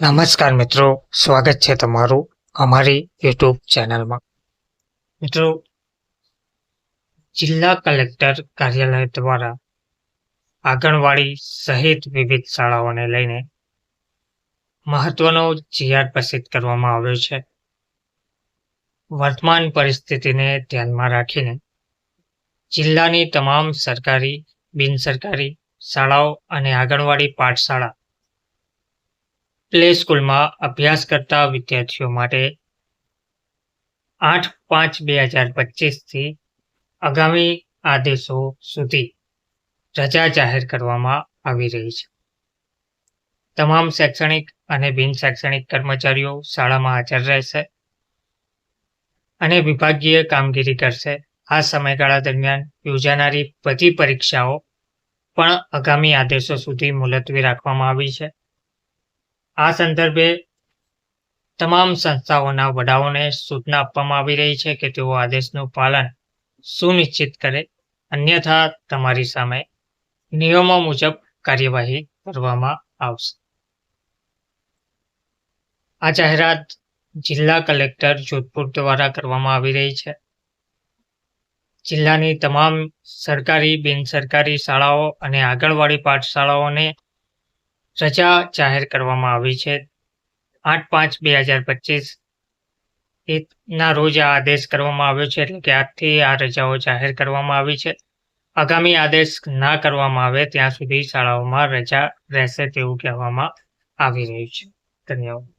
નમસ્કાર મિત્રો, સ્વાગત છે તમારું અમારી યુટ્યુબ ચેનલમાં. મિત્રો, જિલ્લા કલેક્ટર કાર્યાલય દ્વારા આંગણવાડી સહિત વિવિધ શાળાઓને લઈને મહત્વનો જીઆર પ્રસિદ્ધ કરવામાં આવ્યો છે. વર્તમાન પરિસ્થિતિને ધ્યાનમાં રાખીને જિલ્લાની તમામ સરકારી, બિનસરકારી શાળાઓ અને આંગણવાડી પાઠશાળા પ્લે સ્કૂલમાં અભ્યાસ કરતા વિદ્યાર્થીઓ માટે આઠ પાંચ બે હજાર પચીસથી આગામી આદેશો સુધી રજા જાહેર કરવામાં આવી રહી છે. તમામ શૈક્ષણિક અને બિન શૈક્ષણિક કર્મચારીઓ શાળામાં હાજર રહેશે અને વિભાગીય કામગીરી કરશે. આ સમયગાળા દરમિયાન યોજાનારી બધી પરીક્ષાઓ પણ આગામી આદેશો સુધી મુલતવી રાખવામાં આવી છે. આ સંદર્ભે તમામ સંસ્થાઓના વડાઓને સૂચના આપવામાં આવી રહી છે કે તેઓ આદેશનું પાલન સુનિશ્ચિત કરે, અન્યથા તમારી સામે નિયમો મુજબ કાર્યવાહી કરવામાં આવશે. આ જાહેરાત જિલ્લા કલેક્ટર જોધપુર દ્વારા કરવામાં આવી રહી છે. જિલ્લાની તમામ સરકારી બિનસરકારી શાળાઓ અને આંગણવાડી પાઠશાળાઓને રજા જાહેર કરવામાં આવી છે. આઠ પાંચ બે હજાર પચીસ ના રોજ આ આદેશ કરવામાં આવ્યો છે એટલે કે આજથી આ રજાઓ જાહેર કરવામાં આવી છે. આગામી આદેશ ના કરવામાં આવે ત્યાં સુધી શાળાઓમાં રજા રહેશે તેવું કહેવામાં આવી રહ્યું છે. ધન્યવાદ.